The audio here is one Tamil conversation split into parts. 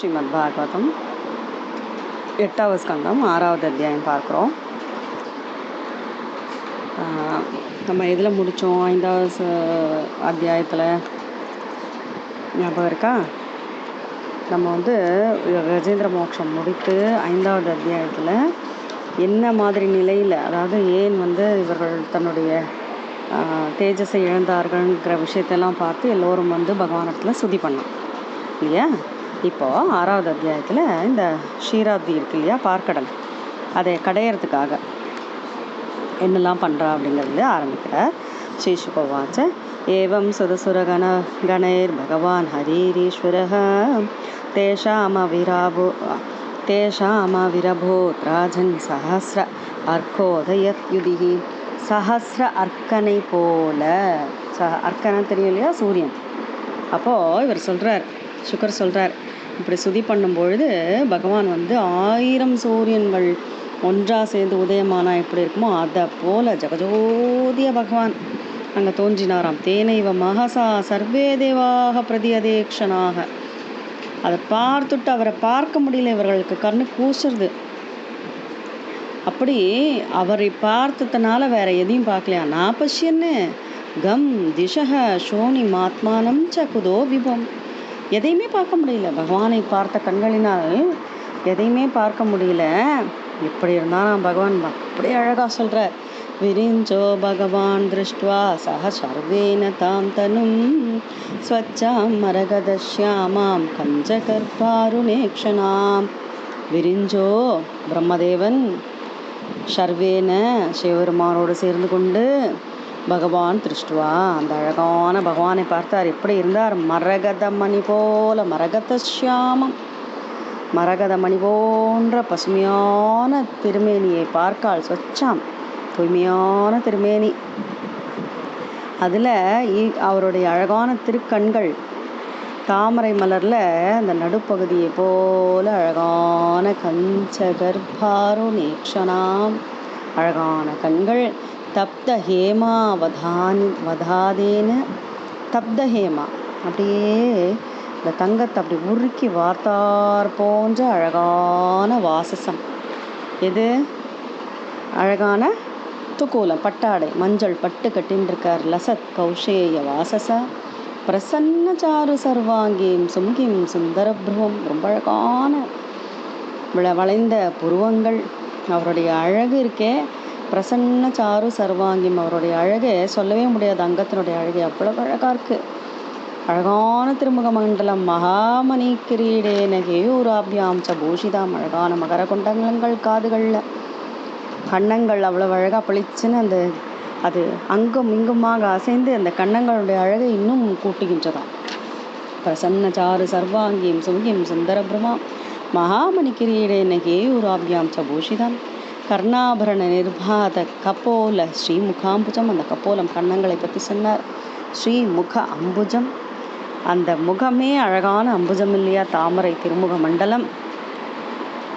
ஸ்ரீமத் பாகவதம் எட்டாவது ஸ்கந்தம் ஆறாவது அத்தியாயம் பார்க்குறோம். நம்ம எதில் முடித்தோம் ஐந்தாவது அத்தியாயத்தில் ஞாபகம் இருக்கா? நம்ம வந்து கஜேந்திர மோட்சம் முடித்து ஐந்தாவது அத்தியாயத்தில் என்ன மாதிரி நிலையில் அதாவது ஏன் வந்து இவர்கள் தன்னுடைய தேஜஸை இழந்தார்கள்ங்கிற விஷயத்தெல்லாம் பார்த்து எல்லோரும் வந்து பகவானத்தில் சுதி பண்ணோம். இல்லையா? இப்போ ஆறாவது அத்தியாயத்தில் இந்த ஷீராப்தி இருக்கு இல்லையா பார்க்கடல். அதை கடையிறதுக்காக என்னெல்லாம் பண்ணுறா அப்படிங்கிறது ஆரம்பிக்கிறார். ஸ்ரீசுகோவாச்ச ஏவம் சுதசுரகண கணேர் பகவான் ஹரீரீஸ்வரः தேஷாமவிராபோ தேஷாமவிரபோத் ராஜன் சஹஸ்ர அர்க்கோதயத் யுதிஹி. சஹஸ்ர அர்க்கனை போல ச அர்க்கனை தெரியும் இல்லையா சூரியன். அப்போது இவர் சொல்கிறார் சுக்கர் சொல்கிறார் இப்படி சுதி பண்ணும்பொழுது பகவான் வந்து ஆயிரம் சூரியன்கள் ஒன்றாக சேர்ந்து உதயமானா எப்படி இருக்குமோ அதை போல ஜெகஜோதிய பகவான் அங்கே தோன்றினாராம். தேனைவ மகசா சர்வே தேவாக பிரதியதேக்ஷனாக. அதை பார்த்துட்டு அவரை பார்க்க முடியல இவர்களுக்கு. கண்ணு கூசுறது. அப்படி அவரை பார்த்ததுனால வேற எதையும் பார்க்கலையா? நான் பஷ்யன்னு கம் திசக சோனி மாத்மானம் ச குதோ விபம். எதையுமே பார்க்க முடியல. பகவானை பார்த்த கண்களினால் எதையுமே பார்க்க முடியல. எப்படி இருந்தாலும் பகவான் அப்படியே அழகாக சொல்கிறார் விரிஞ்சோ பகவான் திருஷ்டுவா சக சர்வேன தாம் தனும். ஸ்வச்சாம் மரகதஷ்யாமாம் கஞ்சகர்பாருணேக்ஷனாம் விரிஞ்சோ பிரம்மதேவன் சர்வேன சிவபெருமானோடு சேர்ந்து கொண்டு பகவான் திருஷ்டுவா. அந்த அழகான பகவானை பார்த்தார். எப்படி இருந்தார்? மரகத மணி போல மரகத சியாமம் மரகத மணி போன்ற பசுமையான திருமேனியை பார்க்கால் சொச்சாம். தூய்மையான திருமேனி. அதில் அவருடைய அழகான திருக்கண்கள் தாமரை மலர்ல அந்த நடுப்பகுதியை போல அழகான கஞ்சகர்பாரு நேக்ஷனாம் அழகான கண்கள் தப்த ஹேமா வதானி வதாதேன தப்த ஹேமா அப்படியே இந்த தங்கத்தை அப்படி உருக்கி வார்த்தார் போன்ற அழகான வாசசம். எது? அழகான துக்கூலம் பட்டாடை மஞ்சள் பட்டு கட்டின்றிருக்கார் லசத் கௌஷேய வாசச. பிரசன்ன சாரு சர்வாங்கீம் சும்கிம் சுந்தரப்ருவம் ரொம்ப அழகான வளைந்த புருவங்கள். அவருடைய அழகு இருக்கே. பிரசன்ன சாரு சர்வாங்கிம் அவருடைய அழகை சொல்லவே முடியாது. அங்கத்தினுடைய அழகை அவ்வளவு அழகா இருக்கு. அழகான திருமுக மண்டலம் மகாமணி கிரீடேன கேயூராபியாம் ச பூஷிதாம் அழகான மகர குண்டங்கள் காதுகளில். கண்ணங்கள் அவ்வளவு அழகாக பளிச்சுன்னு அந்த அது அங்கும் இங்குமாக அசைந்து அந்த கண்ணங்களுடைய அழகை இன்னும் கூட்டுகின்றதாம். பிரசன்ன சாரு சர்வாங்கியம் சுங்கியம் சுந்தரபிரமா மகாமணி கிரீடேன கேயூராபியாம் ச பூஷிதம் கர்ணாபரண நிர்பாத கபோல ஸ்ரீமுகாம்புஜம். அந்த கபோலம் கண்ணங்களை பற்றி சொன்னார். ஸ்ரீமுக அம்புஜம். அந்த முகமே அழகான அம்புஜம் இல்லையா? தாமரை திருமுக மண்டலம்.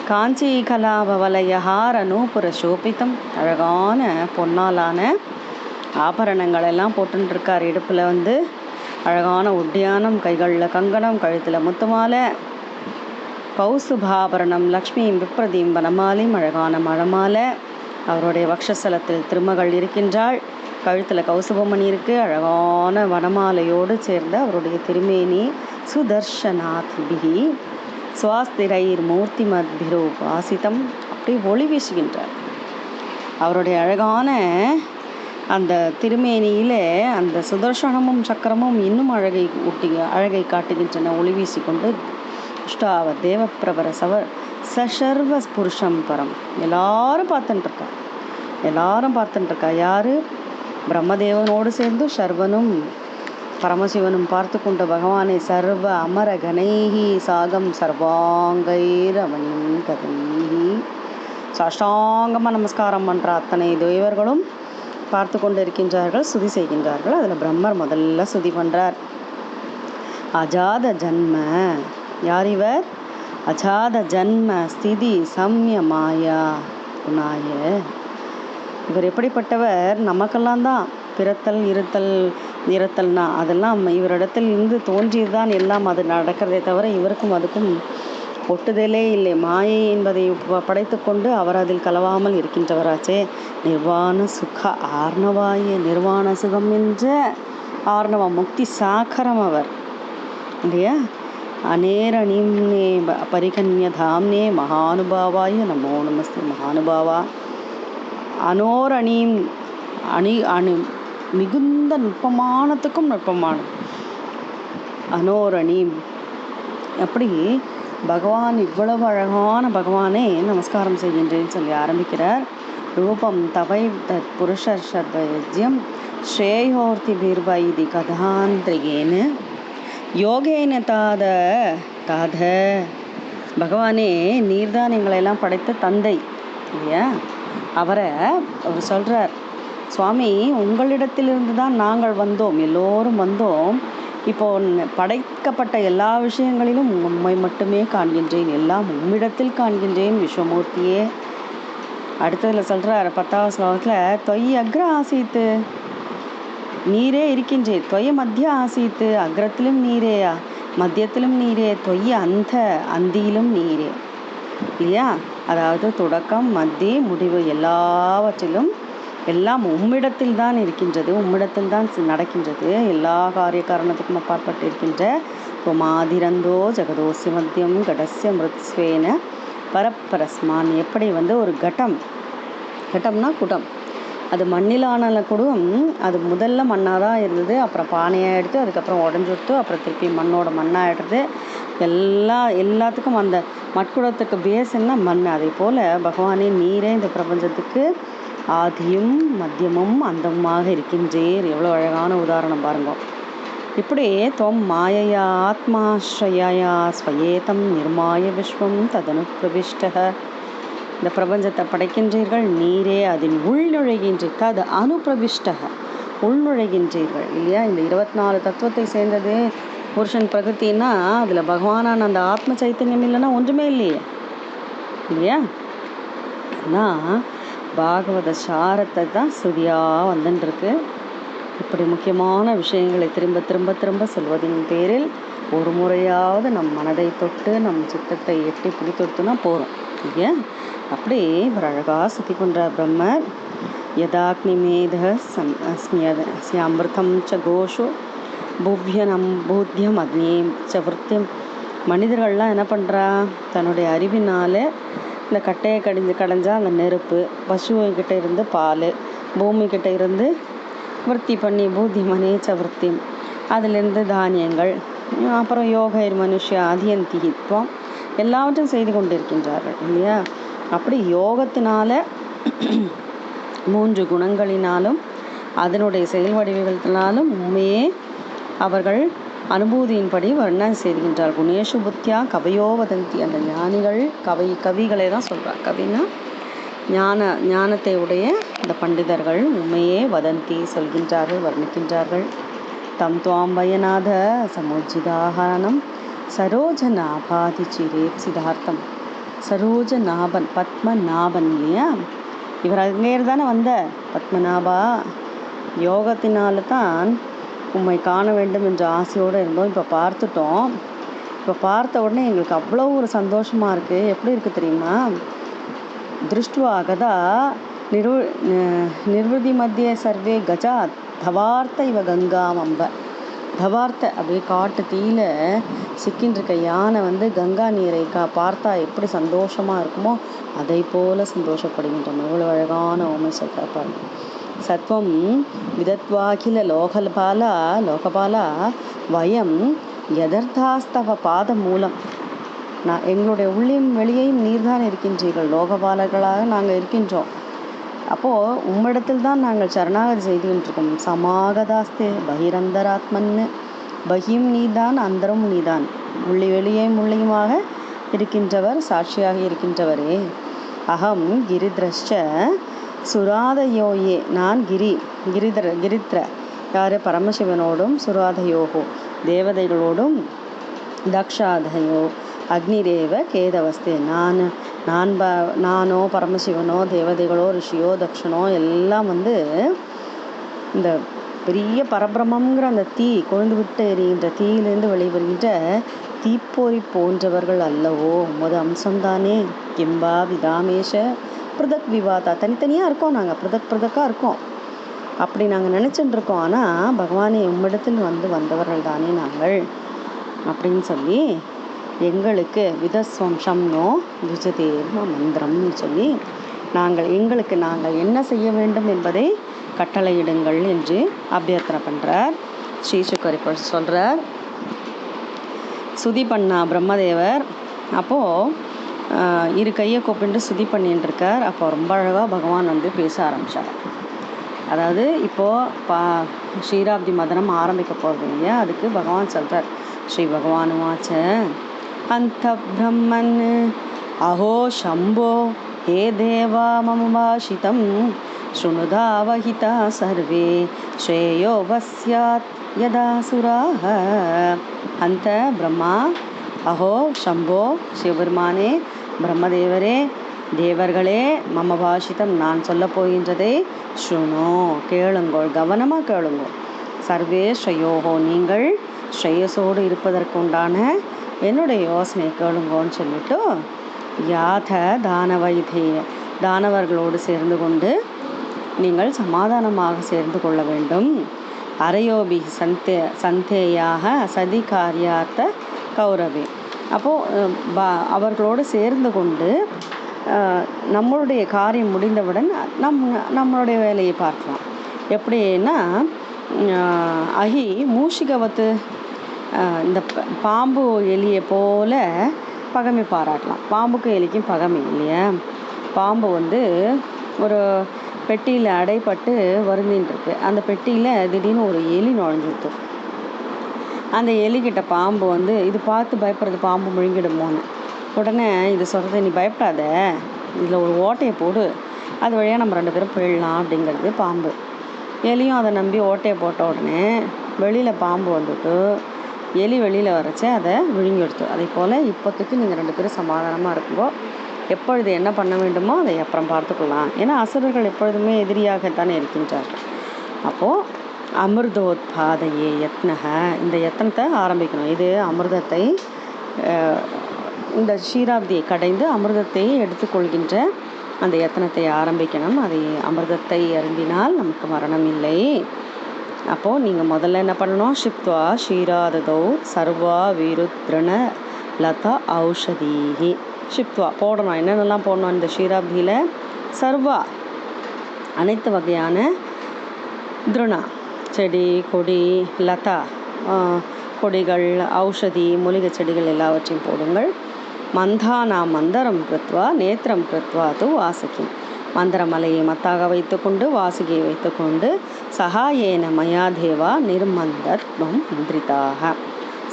காஞ்சி கலாபவலயஹார நூபுர சோபிதம். அழகான பொன்னாலான ஆபரணங்கள் எல்லாம் போட்டுருக்கார் இடுப்பில் வந்து அழகான உட்டியானம் கைகளில் கங்கணம் கழுத்தில் முத்துமாலை. கௌசுபாபரணம் லக்ஷ்மியும் விப்ரதீம் வனமாலையும் அழகான மழமாலை. அவருடைய வக்ஷஸ்தலத்தில் திருமகள் இருக்கின்றாள். கழுத்தில் கௌசுபமணி இருக்கு. அழகான வனமாலையோடு சேர்ந்த அவருடைய திருமேனி சுதர்ஷனாத்பிகி. சுவாஸ்திரைர் மூர்த்திமத்பிரோ வாசித்தம் அப்படி ஒளி வீசுகின்றார். அவருடைய அழகான அந்த திருமேனியிலே அந்த சுதர்ஷனமும் சக்கரமும் இன்னும் அழகை ஊட்டி அழகை காட்டுகின்றன. ஒளி வீசிக்கொண்டு அஷ்டாவ தேவப்பிரபர சவ சசர்வ புருஷம் பரம். எல்லாரும் பார்த்துட்டு இருக்கா எல்லாரும் பார்த்துட்டு இருக்கா யாரு? பிரம்மதேவனோடு சேர்ந்து சர்வனும் பரமசிவனும் பார்த்து கொண்ட பகவானை சர்வ அமர கணைஹி சாகம் சர்வாங்கைரமணியும் கதைஹி சாஷ்டாங்கமாக நமஸ்காரம் பண்ணுற அத்தனை தேவர்களும் பார்த்து கொண்டு இருக்கின்றார்கள் சுதி செய்கின்றார்கள். அதில் பிரம்மர் முதல்ல சுதி பண்ணுறார் அஜாத ஜன்ம யார் இவர் அஜாத ஜன்ம ஸ்திதி சம்ய மாயா குணாய. இவர் எப்படிப்பட்டவர்? நமக்கெல்லாம் தான். பிறத்தல் இருத்தல் இறத்தல்னா அதெல்லாம் இவரிடத்தில் இருந்து தோன்றியதுதான் எல்லாம் அது நடக்கிறதே தவிர இவருக்கும் அதுக்கும் ஒட்டுதலே இல்லை. மாயை என்பதை படைத்து படைத்துக்கொண்டு அவர் அதில் கலவாமல் இருக்கின்றவராச்சே. நிர்வாண சுக ஆர்ணவாய நிர்வாண சுகம் என்ற ஆர்ணவ முக்தி சாக்கரம் அவர். இல்லையா? அநேரணிம்னே ப- பரிகன்ய தாம்னே மகானுபாவாய நமோ நமஸ்தே மகானுபாவா அனோரணீம் அணி அணு மிகுந்த நுட்பமானத்துக்கும் நுட்பமானது. அனோரணீம். அப்படி பகவான் இவ்வளவு அழகான பகவானே நமஸ்காரம் செய்கின்றேன்னு சொல்லி ஆரம்பிக்கிறார். ரூபம் தவை தத் புருஷர் சர்வயஜ்யம் ஸ்ரேயோர்த்தி பீர்வை இது கதாந்திரியேன்னு யோகேன தாத தாத. பகவானே நீர்தான் எங்களையெல்லாம் படைத்த தந்தை இல்லையா? அவரை அவர் சொல்கிறார் சுவாமி உங்களிடத்திலிருந்து தான் நாங்கள் வந்தோம் எல்லோரும் வந்தோம். இப்போ படைக்கப்பட்ட எல்லா விஷயங்களிலும் உண்மை மட்டுமே காண்கின்றேன் எல்லாம் உம்மிடத்தில் காண்கின்றேன் விஸ்வமூர்த்தியே. அடுத்ததில் சொல்கிறார் பத்தாவது ஸ்லோகத்தில் தொய் அக்ர ஆசீத்து. நீரே இருக்கின்றே. தொய மத்திய ஆசீத்து அக்ரத்திலும் நீரேயா மத்தியத்திலும் நீரே தொய்ய அந்த அந்தியிலும் நீரே. இல்லையா? அதாவது தொடக்கம் மத்தி முடிவு எல்லாவற்றிலும் எல்லாம் உம்மிடத்தில் தான் இருக்கின்றது உம்மிடத்தில் தான் நடக்கின்றது. எல்லா காரிய காரணத்துக்கும் அப்பாற்பட்டு இருக்கின்ற மாதிரந்தோ ஜெகதோசி மத்தியம் கடசிய மிருத்ஸ்வேன பரப்பரஸ்மான். எப்படி வந்து ஒரு கட்டம் கட்டம்னா குடம் அது மண்ணிலானால கூட அது முதல்ல மண்ணாக தான் இருந்தது. அப்புறம் பானையாக எடுத்து அதுக்கப்புறம் உடஞ்சி அப்புறம் திருப்பி மண்ணோட மண்ணாகிடுது எல்லா எல்லாத்துக்கும் அந்த மட்குடத்துக்கு பேஸ் என்ன மண். அதே போல் பகவானே நீரே இந்த பிரபஞ்சத்துக்கு ஆதியும் மத்தியமும் அந்தமாக இருக்கின்றீர். எவ்வளோ அழகான உதாரணம் பாருங்க. இப்படி தொம் மாயையா ஆத்மாஸ்ரயா ஸ்வயேதம் நிர்மாய விஸ்வம் ததனு பிரவிஷ்டக. இந்த பிரபஞ்சத்தை படைக்கின்றீர்கள் நீரே அதில் உள்நுழைகின்றீர். தது அனுப்பிரவிஷ்டக உள்நுழைகின்றீர்கள் இல்லையா? இந்த இருபத்தி நாலு தத்துவத்தை சேர்ந்தது புருஷன் பிரகிருத்தின்னா அதில் பகவானான அந்த ஆத்ம சைத்தன்யம் இல்லைன்னா ஒன்றுமே இல்லையே. இல்லையா? ஆனால் பாகவத சாரத்தை தான் ஸ்ருதியாக வந்துட்டுருக்கு இப்படி முக்கியமான விஷயங்களை திரும்ப திரும்ப திரும்ப சொல்வதின் பேரில் ஒரு முறையாவது நம் மனதை தொட்டு நம் சித்தத்தை எட்டி பிடித்தொடுத்துனா போகிறோம் இல்லையா? அப்படி ஒரு அழகாக சுத்தி கொண்டார் பிரம்மர். யதாக்னிமேத சம் ஸ்மியத ஸ்யாமிருதம் ச கோஷு. புவ்யனம் பூத்தியம் அக்னியே ச விருத்தியம். மனிதர்கள்லாம் என்ன பண்ணுறா தன்னுடைய அறிவினால் இந்த கட்டையை கடிஞ்சு கடைஞ்சால் அந்த நெருப்பு பசுக்கிட்ட இருந்து பால் பூமிக்கிட்ட இருந்து விருத்தி பண்ணி பூத்தியமனே ச விருத்தியம். அதிலிருந்து தானியங்கள் அப்புறம் யோகைர் மனுஷ அதியந்திகித்வம் எல்லாவற்றையும் செய்து கொண்டிருக்கின்றார்கள் இல்லையா? அப்படி யோகத்தினால மூன்று குணங்களினாலும் அதனுடைய செயல் வடிவத்தினாலும் உண்மையே அவர்கள் அனுபூதியின்படி வர்ணனை செய்கின்றார் குணேஷு புத்தியா கவையோ வதந்தி அந்த ஞானிகள் கவி கவிகளை தான் சொல்கிறார் கவினா ஞான ஞானத்தை உடைய அந்த பண்டிதர்கள் உண்மையே வதந்தி சொல்கின்றார்கள் வர்ணிக்கின்றார்கள். தம் துவாம்பயநாத பயநாத சமுஜிதாகரணம் சரோஜ நாபாதி சிரேத் சிதார்த்தம் சரோஜநாபன் பத்மநாபன் இல்லையா? இவர் அங்கேயிரு தானே வந்த? பத்மநாபா யோகத்தினால தான் உம்மை காண வேண்டும் என்ற ஆசையோடு இருந்தோம். இப்போ பார்த்துட்டோம். இப்போ பார்த்த உடனே எங்களுக்கு அவ்வளோ ஒரு சந்தோஷமாக இருக்குது எப்படி இருக்குது தெரியுமா? திருஷ்டுவாகதா நிர்வ நிர்வதி மத்திய சர்வே கஜா தவார்த்த இவ கங்காம் அம்ப. தவார்த்த அப்படியே காட்டு தீயில சிக்கின்னு இருக்க யானை வந்து கங்கா நீரை கா பார்த்தா எப்படி சந்தோஷமாக இருக்குமோ அதை போல சந்தோஷப்படுகின்றன எவ்வளோ அழகான ஓமை சொல்கிறா பாருங்க. சத்வம் விதத்வாகில லோகபாலா லோகபாலா வயம் யதர்த்தாஸ்தவ பாத மூலம். நான் எங்களுடைய உள்ளையும் வெளியையும் நீர்தான் இருக்கின்றீர்கள். லோகபாலர்களாக நாங்கள் இருக்கின்றோம். அப்போது உம்மிடத்தில் தான் நாங்கள் சரணாகதி செய்து கொண்டிருக்கோம் சமாகதாஸ்து பகிரந்தராத்மன்னு. பகியும் நீதான் அந்தரம் நீதான். உள்ளி வெளியே முள்ளியுமாக இருக்கின்றவர் சாட்சியாக இருக்கின்றவரே. அகம் கிரிதிரஷ்ட சுராதயோயே. நான் கிரி கிரிதர கிரித்ர. யார்? பரமசிவனோடும் சுராதயோகோ. தேவதைகளோடும் தக்ஷாதயோ. அக்னிரேவ கேதவஸ்தே. நான் நான் ப நானோ பரமசிவனோ தேவதைகளோ ரிஷியோ தக்ஷனோ எல்லாம் வந்து இந்த பெரிய பரபிரமங்கிற அந்த தீ கொழுந்து விட்டு எரிகின்ற தீயிலிருந்து வெளிவருகின்ற தீப்பொறி போன்றவர்கள் அல்லவோ உமது அம்சம்தானே? கிம்பா விதாமேஷ பிரதக் விவாதா. தனித்தனியாக இருக்கோம் நாங்கள் பிரதக் பிரதக்காக இருக்கோம். அப்படி நாங்கள் நினச்சிட்டு இருக்கோம் ஆனால் பகவானே உம்மிடத்தில் வந்து வந்தவர்கள் தானே நாங்கள் அப்படின்னு சொல்லி எங்களுக்கு விதஸ்வம்சம்னோ துஜதேவ மந்திரம்னு சொல்லி நாங்கள் எங்களுக்கு நாங்கள் என்ன செய்ய வேண்டும் என்பதை கட்டளையிடுங்கள் என்று அபியர்த்தனை பண்ணுறார் ஸ்ரீ இப்போ சொல்கிறார் சுதி பண்ணா பிரம்மதேவர். அப்போது இரு கையை கூப்பிட்டு சுதி பண்ணிட்டு இருக்கார். அப்போ ரொம்ப அழகாக பகவான் வந்து பேச ஆரம்பித்தார் அதாவது இப்போது பா ஸ்ரீராப்தி மதனம் ஆரம்பிக்க போகிறது இல்லையா அதுக்கு பகவான் சொல்கிறார் ஸ்ரீ பகவான் வாச்ச. அந்த பிரம்மன் அஹோ சம்போ ஹே தேவா மம பாஷிதம் शृणुदावहिता सर्वे श्रेयो वस्यात् यदा सुराः அந்த பிரம்மா அஹோ சம்போ சிவபெருமானே பிரம்மதேவரே தேவர்களே மம பாஷிதம் நான் சொல்ல போகின்றதை ஸ்ருணோ கேளுங்கோள் கவனமாக கேளுங்கோ சர்வே ஸ்ரயோகோ நீங்கள் ஸ்ரேயஸோடு இருப்பதற்கு உண்டான என்னுடைய யோசனை கேளுங்கோன்னு சொல்லிட்டு யாத தானவைதேய தானவர்களோடு சேர்ந்து கொண்டு நீங்கள் சமாதானமாக சேர்ந்து கொள்ள வேண்டும். அரையோபி சந்தே சந்தேயாக சதி காரியார்த்த கௌரவி. அப்போது பா அவர்களோடு சேர்ந்து கொண்டு நம்மளுடைய காரியம் முடிந்தவுடன் நம் நம்மளுடைய வேலையை பார்க்கலாம். எப்படின்னா அஹி மூஷிகவத்து இந்த பாம்பு எலியை போல பகமை பாராட்டலாம். பாம்புக்கும் எலிக்கும் பகமை இல்லையா? பாம்பு வந்து ஒரு பெட்டியில் அடைப்பட்டு வருந்தின்னு இருக்கு. அந்த பெட்டியில் திடீர்னு ஒரு எலி நுழைஞ்சுட்டு அந்த எலிக்கிட்ட பாம்பு வந்து இது பார்த்து பயப்படுறது பாம்பு முழுங்கிடுமோன்னு. உடனே இது சொல்கிறது நீ பயப்படாத. இதில் ஒரு ஓட்டையை போடு. அது வழியாக நம்ம ரெண்டு பேரும் போயிடலாம் அப்படிங்கிறது பாம்பு. எலியும் அதை நம்பி ஓட்டையை போட்ட உடனே வெளியில் பாம்பு வந்துட்டு எலி வெளியில் வரச்சே அதை விழுங்கி எடுத்து அதே போல் இப்போதைக்கு நீங்கள் ரெண்டு பேரும் சமாதானமாக இருக்கும்போ எப்பொழுது என்ன பண்ண வேண்டுமோ அதை அப்புறம் பார்த்துக்கலாம் ஏன்னா அசுரர்கள் எப்பொழுதுமே எதிரியாகத்தானே இருக்கின்றார்கள். அப்போது அமிர்தோத்பாதையே யத்னக இந்த யத்னத்தை ஆரம்பிக்கணும். இது அமிர்தத்தை இந்த ஷீராப்தியை கடைந்து அமிர்தத்தை எடுத்துக்கொள்கின்ற அந்த யத்தனத்தை ஆரம்பிக்கணும். அதை அமிர்தத்தை அருந்தினால் நமக்கு மரணம் இல்லை. அப்போது நீங்கள் முதல்ல என்ன பண்ணணும்? ஷிப்த்வா ஷீராததோ சர்வா விருத்ரண லதா ஔஷதீஹி. ஷிப்த்வா போடணும். என்னென்னலாம் போடணும்? இந்த ஷீராப்தியில் சர்வா அனைத்து வகையான திருணா. செடி கொடி லதா கொடிகள் ஔஷதி மூலிகை செடிகள் எல்லாவற்றையும் போடுங்கள். மந்தானா மந்தரம் கிருத்வா நேத்திரம் கிருத்வா து வாசிக்கும் மந்திரமலையை மத்தாக வைத்துக்கொண்டு வாசுகியை வைத்துக்கொண்டு சகாயேன மயா தேவா நிர்மந்தத்வம் மந்திரிதாக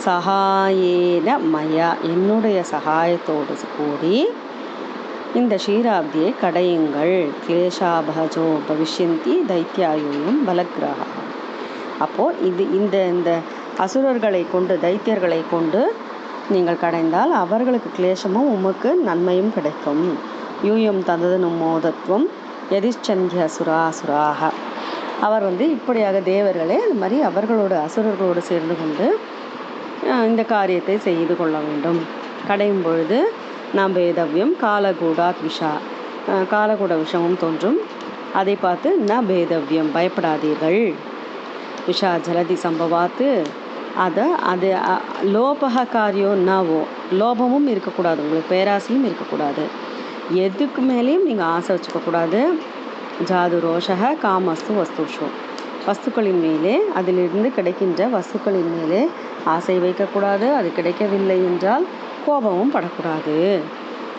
சகாயேன மயா என்னுடைய சகாயத்தோடு கூடி இந்த ஷீராப்தியை கடையுங்கள். கிளேஷாபகஜோ பவிஷ்யந்தி தைத்தியாயுயும் பலக்கிரகா அப்போது இது இந்த இந்த அசுரர்களை கொண்டு தைத்தியர்களை கொண்டு நீங்கள் கடைந்தால் அவர்களுக்கு கிளேசமும் உமக்கு நன்மையும் கிடைக்கும். யூயம் தந்ததனும் மோதத்துவம். எதிச்சந்திய சுராசுராக. அவர் வந்து இப்படியாக தேவர்களே அது மாதிரி அவர்களோட அசுரர்களோடு சேர்ந்து கொண்டு இந்த காரியத்தை செய்து கொள்ள வேண்டும். கடையும் பொழுது நாம் பேதவியம் காலகூடா விஷா காலகூட விஷமும் தோன்றும். அதை பார்த்து ந பேதவியம் பயப்படாதீர்கள். விஷா ஜலதி சம்பவாத்து. அதை அது லோபக காரியம் நவோ. லோபமும் இருக்கக்கூடாது. உங்களுக்கு பேராசையும் இருக்கக்கூடாது. எதுக்கு மேலேயும் நீங்கள் ஆசை வச்சுக்கக்கூடாது ஜாது ரோஷக காமஸ்து வஸ்துஷோ. வஸ்துக்களின் மேலே அதிலிருந்து கிடைக்கின்ற வஸ்துக்களின் மேலே ஆசை வைக்கக்கூடாது அது கிடைக்கவில்லை என்றால் கோபமும் படக்கூடாது.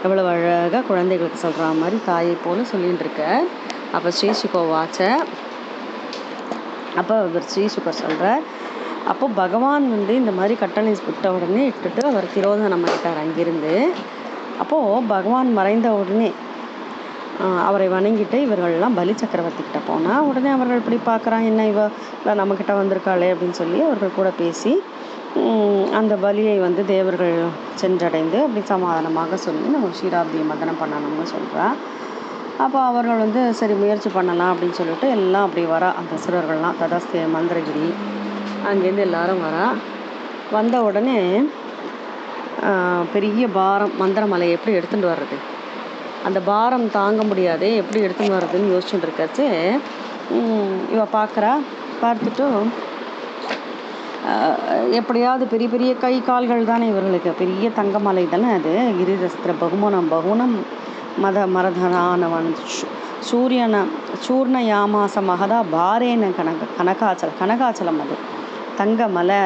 எவ்வளோ அழகாக குழந்தைகளுக்கு சொல்கிற மாதிரி தாயை போல சொல்லிகிட்டு இருக்க. அப்போ ஸ்ரீசுகோ வாச்ச. அப்போ அவர் ஸ்ரீசுகர் சொல்கிறார் அப்போ பகவான் வந்து இந்த மாதிரி கட்டளை விட்ட உடனே இட்டுட்டு அவர் திரோதனம் பண்ணிட்டார் அங்கிருந்து. அப்போது பகவான் மறைந்த உடனே அவரை வணங்கிட்டு இவர்கள்லாம் பலி சக்கரவர்த்திக்கிட்ட போனால் உடனே அவர்கள் இப்படி பார்க்குறான் என்ன இவ? நம்மக்கிட்ட வந்திருக்காளே அப்படின்னு சொல்லி அவர்கள் கூட பேசி அந்த பலியை வந்து தேவர்கள் சென்றடைந்து அப்படி சமாதானமாக சொல்லி நம்ம ஷீராப்தியை மதனம் பண்ணணும்னு சொல்கிறா அப்போ அவர்கள் வந்து சரி முயற்சி பண்ணலாம் அப்படின்னு சொல்லிட்டு எல்லாம் அப்படி வரா. அந்த சிறுவர்கள்லாம் ததாஸ்திய மந்திரகிரி அங்கேருந்து எல்லாரும் வரா. வந்த உடனே பெரிய பாரம் மந்திரமலையை எப்படி எடுத்துகிட்டு வர்றது? அந்த பாரம் தாங்க முடியாது எப்படி எடுத்துன்னு வர்றதுன்னு யோசிச்சுட்டு இருக்காச்சு. இவ பார்க்குறா பார்த்துட்டு எப்படியாவது பெரிய பெரிய கை கால்கள் தானே இவர்களுக்கு. பெரிய தங்கமலை தானே அது. கிரிரஸ்திர பகுமனம் பகுனம் மத மரதனானவன் சூ- சூரியன சூர்ண யாமாச மகதா பாரேன கனக கனகாச்சலம் கனகாச்சலம் அது. தங்கமலை.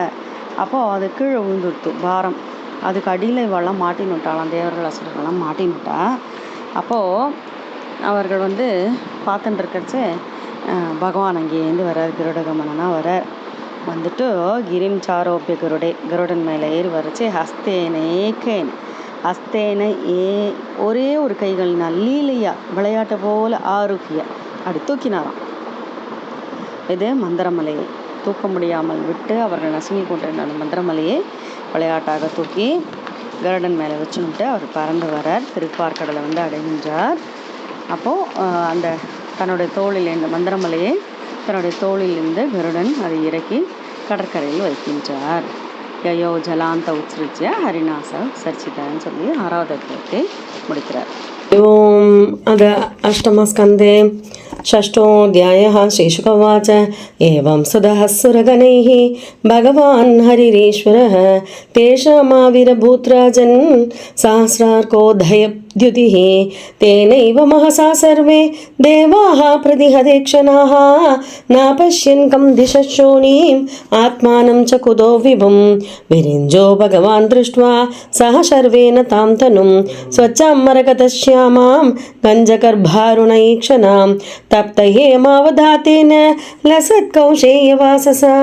அப்போது அது கீழே விழுந்துடுத்து பாரம். அதுக்கு அடியில் இவெல்லாம் விட்டாலாம் தேவர்கள் அசுரர்கள்லாம் மாட்டினுட்டா அப்போது அவர்கள் வந்து பார்த்துட்டு இருக்கச்சு பகவான் அங்கேருந்து வர்றார் கிருடகமனனா வரார் வந்துட்டு கிரிம் சாரோபிய கருடே கருடன் மேலே ஏறி வரைச்சு ஹஸ்தேனேக்கேன் ஹஸ்தேன ஏ ஒரே ஒரு கைகள் நல்லீலையா விளையாட்டை போல ஆரோக்கியா அப்படி தூக்கினாராம். இது மந்திரமலையை தூக்க முடியாமல் விட்டு அவர்கள் நசுங்கி கொண்டிருந்த அந்த மந்திரமலையை விளையாட்டாக தூக்கி கருடன் மேலே வச்சுன்னுட்டு அவர் பறந்து வரார். திருப்பார்கடலை வந்து அடைகின்றார். அப்போது அந்த தன்னுடைய தோளில் இந்த மந்திரமலையை தன்னுடைய தோளிலிருந்து கருடன் அதை இறக்கி கடற்கரையில் வைக்கின்றார். யயோ ஜலாந்த உச்சரிச்ச ஹரிநாச சர்ச்சிதான்னு சொல்லி ஆறாவது அத்தியாயத்தை முடிக்கிறார். अद अष्टमस्कन्धे षष्ठोऽध्यायः श्रीशुकवाच एवं सुधः सुरगणैः भगवान् हरिरीश्वरः तेषामाविरभूत्राजन् सहस्रार्कोदयद्युतिः तेनैव महसा सर्वे देवाः प्रतिहदेक्षणाः नापश्यन् कं दिशश्रोणीम् आत्मानं च कुतो विभुं विरिञ्जो भगवान् दृष्ट्वा सह शर्वेण तां तनुं स्वच्छां मरकतश्यामां गञ्जगर्भारुणैक्षणां तप्तहेमावधातेन लसत्कौशेयवाससा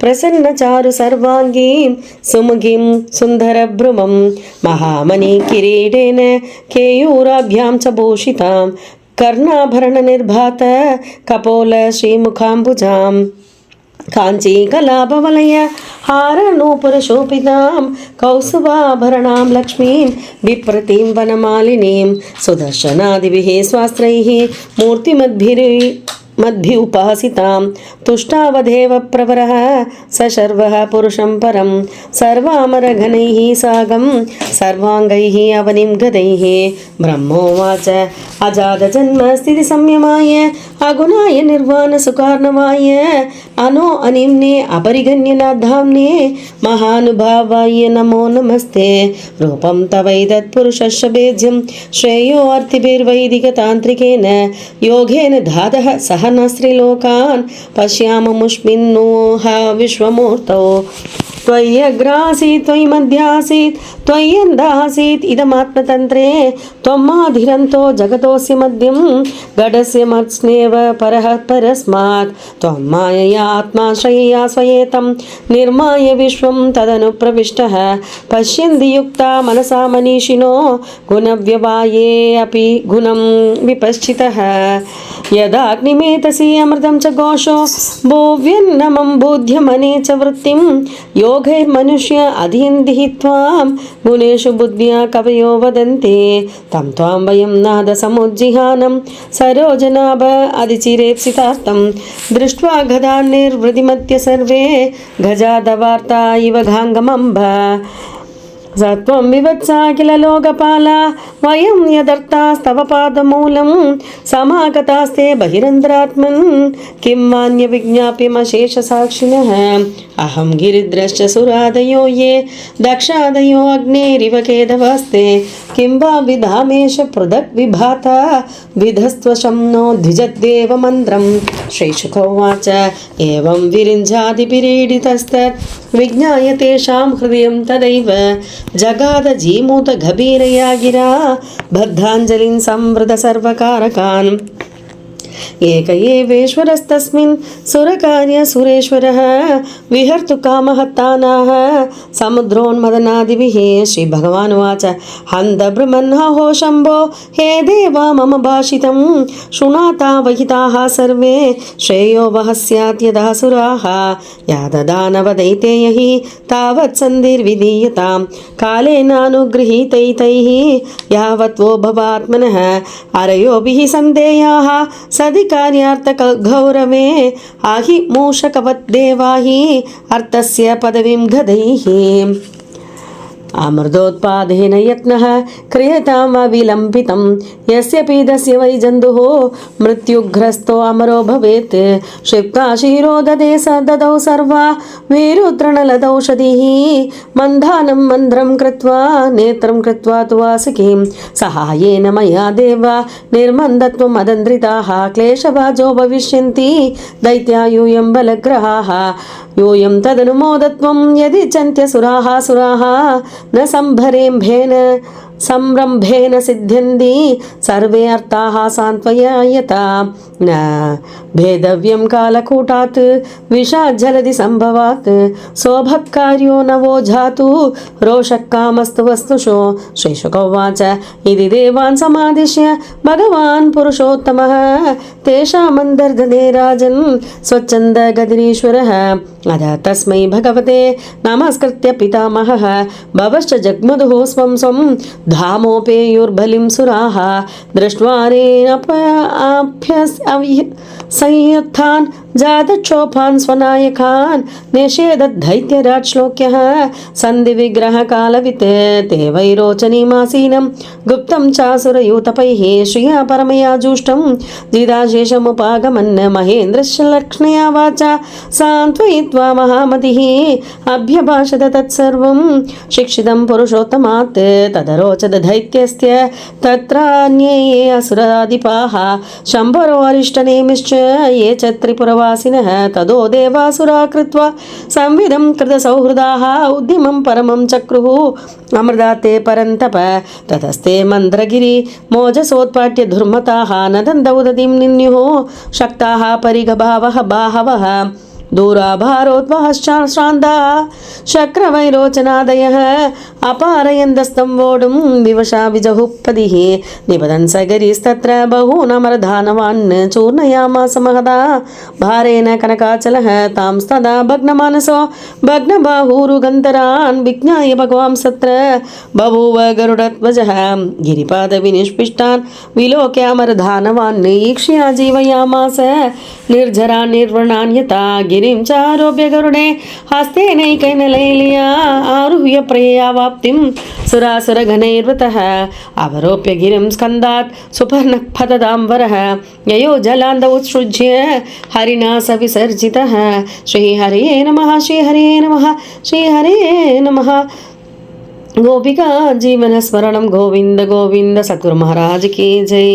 प्रसन्नचारु सर्वाङ्गीं सुमुखीं सुन्दरभ्रुमं महामणिकिरीटेन केयूराभ्यां च भूषितां कर्णाभरणनिर्भात कपोल श्रीमुखाम्बुजाम्। काञ्चीकलापवलय हारनूपुरशोभितां कौसुभाभरणां लक्ष्मीं विप्रतीं वनमालिनीं। सुदर्शनादिभिः स्वास्त्रैः मूर्तिमद्भिरि मद्भि उपासितां तुष्टावधेव प्रवरः स शर्वः पुरुषं परं। सर्वामरघनैः सागं सर्वाङ्गैः अवनिं गदैः। ब्रह्मोवाच अजातजन्मस्थितिसंयमाय अगुणाय निर्वाणसुकार्णवाय अनो अनिम्ने अपरिगण्यनाधाम्ने महानुभावाय नमो नमस्ते। रूपं तवैतत्पुरुषस्य भेद्यं श्रेयोऽर्थिभिर्वैदिकतान्त्रिकेन योगेन धातः सह न स्त्रीलोकान् पश्याममुष्मिन्नोह विश्वमूर्तौ। त्वय्यग्रासीत्, त्वयि मध्यासीत्, त्वय्यन्दासीत्, इदमात्मतन्त्रे त्वमाधिरन्तो जगतोऽस्य मध्यं गडस्य मत्स्नेव परः परस्मात्। त्वं मायया आत्माश्रयया स्वयेतं, निर्माय विश्वं तदनुप्रविष्टः। पश्यन्ति युक्ता मनसा मनीषिणो गुणव्यवाये अपि गुणं विपश्चितः। यदाग्निमेतसि अमृतं च घोषो भोव्यन्नमं बोध्यमने च वृत्तिं। योगैर्मनुष्य अधीन्दिः त्वां, गुणेषु बुद्ध्या कवयो वदन्ति। तं त्वां वयं नादसमुज्जिहानं, सरोजनाभ अधिचिरेप्सितार्थं। दृष्ट्वा गदान्निर्वृतिमत्य सर्वे, गजादवार्ता इव घाङ्गमम्ब। సత్వం వివత్సాఖిల లోకపాల వయం యదర్థాస్తవ పాదమూలం సమాగతాస్తే బహిరంధ్రాత్మన్ కిం వాన్య విజ్ఞాప్యమశేష సాక్షిణ. అహం గిరిద్రశ్చ సురాదయో ఏ దక్షాదయో అగ్నేరివ కేదవాస్తే కిం వా విధామేష పృథక్ విభాత విధస్త్వశం నో ద్విజద్దేవ మంత్రం. శ్రీశుకౌవాచ ఏం విరింజాది పిరీడితస్తత్ విజ్ఞాయ తేషాం హృదయం తదైవ ಜಗಾದ ಜೀಮೂತ ಗಭೀರಯಾಗಿರ ಬದ್ಧಾಂಜಲಿನ್ ಸಂವೃತ ಸರ್ವಕಾರಕಾನ್ एक एवेश्वरस्तस्मिन् सुरकार्यसुरेश्वरः विहर्तु कामहत्तानाः समुद्रोन्मदनादिभिः श्रीभगवानुवाच शम्भो हे देवा, मम भाषितं शृणाता वहिताः सर्वे, श्रेयो वः स्यात् यदा सुराः। याददानवदैतेयः, तावत् सन्धिर्विधीयतां। कालेनानुगृहीतैतैः यावत् वो भवात्मनः। अरयोभिः सदिकार्यार्थगौरवे సది కార్యార్థక గౌరవే ఆహి మూషకవద్దేవాహి అర్థస్య పదవిం గదై అమృతోత్పాదేన యత్న క్రియతామవిలంబితం ఎస్య పీదస్య వై జందుః మృత్యుగ్రస్తో అమరో భవేత్ క్షిప్తాశీరో దదే స దదౌ సర్వా మేరుతృణలదౌషధీः మంధానం మంద్రం కృత్వా నేత్రం కృత్వా తు వాసుకీం సహాయేన మయా దేవ నిర్మందత్వమదంద్రితాः క్లేశవాజో భవిష్యంతి దైత్యాయూయం బలగ్రహాः యూయం తదనుమోదత్వం యది చంత్యసురాహా సురాహా न सम्भरेम्भेन संरम्भेन सिद्ध्यन्ति सर्वे अर्थाः सान्त्वयायता न भेदव्यं कालकूटात् विषाज्जलधि सम्भवात् सौभक्कार्यो नवो जातु रोषः कामस्तु वस्तुषो श्रीशुकोवाच इति देवान् समादिश्य भगवान् पुरुषोत्तमः तेषामन्तर्गते राजन् स्वच्छन्दगदिरीश्वरः तस्म भगवते नमस्कृत्य पितामहः। भवश्च जग्मधुः स्वं स्वं धामोपेयुर्बलिं सुराः। दृष्ट्वारेणप्याभ्यस् संयुत्थान् జాతక్షోభాన్ స్వనాయకాన్ నిషేధైత్యరాజ్ శ్లోక్య సంధి విగ్రహ కాలవితే తే వైరోచనీమాసీనం గుప్తం చాసురయూతపై శ్రియా పరమయా జూష్టం జిదాశేషముపాగమన్ మహేంద్రశలక్ష్మయా వాచ సాంత్వయిత్వా మహామతి అభ్యభాషత తత్సర్వం శిక్షితం పురుషోత్తమాత్ తదరోచద దైత్యస్య తత్రాన్యే అసురాధిపాహ శంభరో అరిష్టనేమిశ్చ ఏ చ త్రిపురవ त्रिपुरवासिनः तदो देवासुरा कृत्वा संविधं कृतसौहृदाः उद्यमं परमं चक्रुः। अमृता ते परन्तप, ततस्ते मन्द्रगिरि मोजसोत्पाट्य दुर्मताः न दन्दौदधिं निन्युः, शक्ताः परिगभावः बाहवः। दूराभारोद्वहश्चाश्रान्ता शक्रवैरोचनादयः అపారయందస్తం వోడుం వివశాభిజహుప్పదిః నిబదన్ సగరిస్తత్ర బహూనమరధానవాన్ చూర్ణయామాస మహదా భారేణ కనకాచలః తాంస్తదా భగ్నమానసో భగ్నబాహూరుగంధరాన్ విజ్ఞాయ భగవాంసత్ర బభూవ గరుడత్వజः గిరిపాదవినిష్పిష్టాన్ విలోక్యామరధానవాన్ ఈక్ష్యా జీవయామాస निर्झरा निर्वृणान्यता गिरिं चारोभ्य गरुडे हस्तेनैकैनलैलिया आरुह्य प्रयया वा ప్రాప్తిం సురాసురగణైర్వృత అవరోప్య గిరిం స్కందాత్ సుపర్ణపదాంబర యయో జలాంద ఉత్సృజ్య హరిణా స విసర్జిత శ్రీహరే నమ శ్రీహరే నమ శ్రీహరే నమ గోపికా జీవన స్మరణం గోవింద గోవింద సద్గురు మహారాజ్ కే జై